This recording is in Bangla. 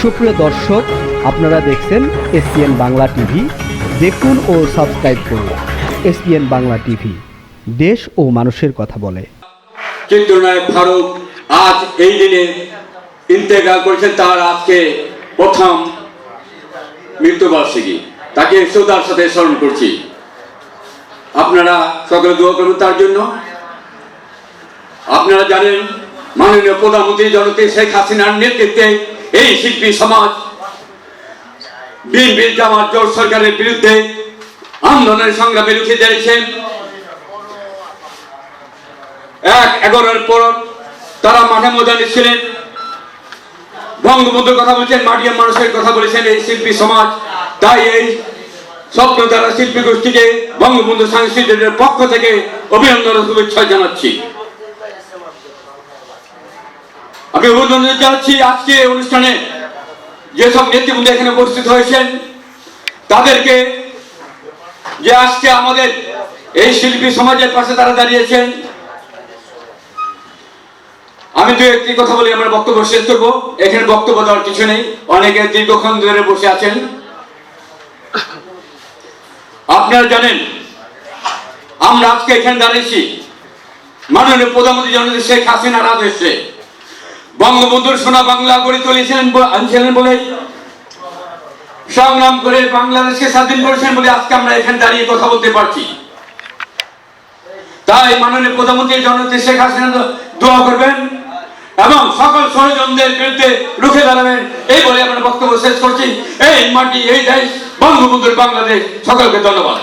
সুপ্রিয় দর্শক, আপনারা দেখছেন এসপিএন বাংলা টিভি। দেখুন ও সাবস্ক্রাইব করুন এসপিএন বাংলা টিভি। দেশ ও মানুষের কথা বলে। চিত্রনায়ক ফারুক আজ এই দিনে ইন্তেকাল করেছেন তার আজকে প্রথম মৃত্যুবার্ষিকী। তাকে শ্রদ্ধার সাথে স্মরণ করছি। আপনারা সকলে দোয়া করুন তার জন্য। আপনারা জানেন, মাননীয় প্রধানমন্ত্রী জনতি শেখ হাসিনার নেতৃত্বে এই শিল্পী সমাজ, বিএনপির জামাত জোট সরকারের বিরুদ্ধে আন্দোলনের সংগ্রামে রুখে দিয়েছেন। এক এগারোর পর তারা মাঠে ময়দানে ছিলেন। বঙ্গবন্ধুর কথা বলছেন মাটিয়া মানুষের কথা বলেছেন এই শিল্পী সমাজ। তাই এই স্বপ্ন দ্বারা শিল্পী গোষ্ঠীকে বঙ্গবন্ধু সাংস্কৃতিকের পক্ষ থেকে অভিনন্দন শুভেচ্ছা জানাচ্ছি। আমি অভিনন্দন জানাচ্ছি আজকে অনুষ্ঠানে। যেসব নেতৃবৃন্দ এখানে উপস্থিত হয়েছেন, তাদেরকে যে আজকে আমাদের এই শিল্পী সমাজের পাশে তারা দাঁড়িয়েছেন, আমি দু একটি কথা বলে, আমার বক্তব্য শেষ করব। এখানে বক্তব্য দেওয়ার কিছু নেই, অনেকে দীর্ঘক্ষণ ধরে বসে আছেন। আপনারা জানেন, আমরা আজকে এখানে দাঁড়িয়েছি। মাননীয় প্রধানমন্ত্রী জনতা শেখ হাসিনার আদেশে বঙ্গবন্ধুর সোনা বাংলা গড়ে তুলেছিলেন আনছিলেন বলে সংগ্রাম করে বাংলাদেশকে স্বাধীন করেছেন বলে আজকে আমরা এখানে দাঁড়িয়ে কথা বলতে পারছি। তাই মাননীয় প্রধানমন্ত্রী জনতা শেখ হাসিনা দোয়া করবেন এবং সকল ষড়যন্ত্রের বিরুদ্ধে রুখে দাঁড়াবেন এই বলে আমরা বক্তব্য শেষ করছি। এই মাটি, এই দেশ, বঙ্গবন্ধুর বাংলাদেশ, সকলকে ধন্যবাদ।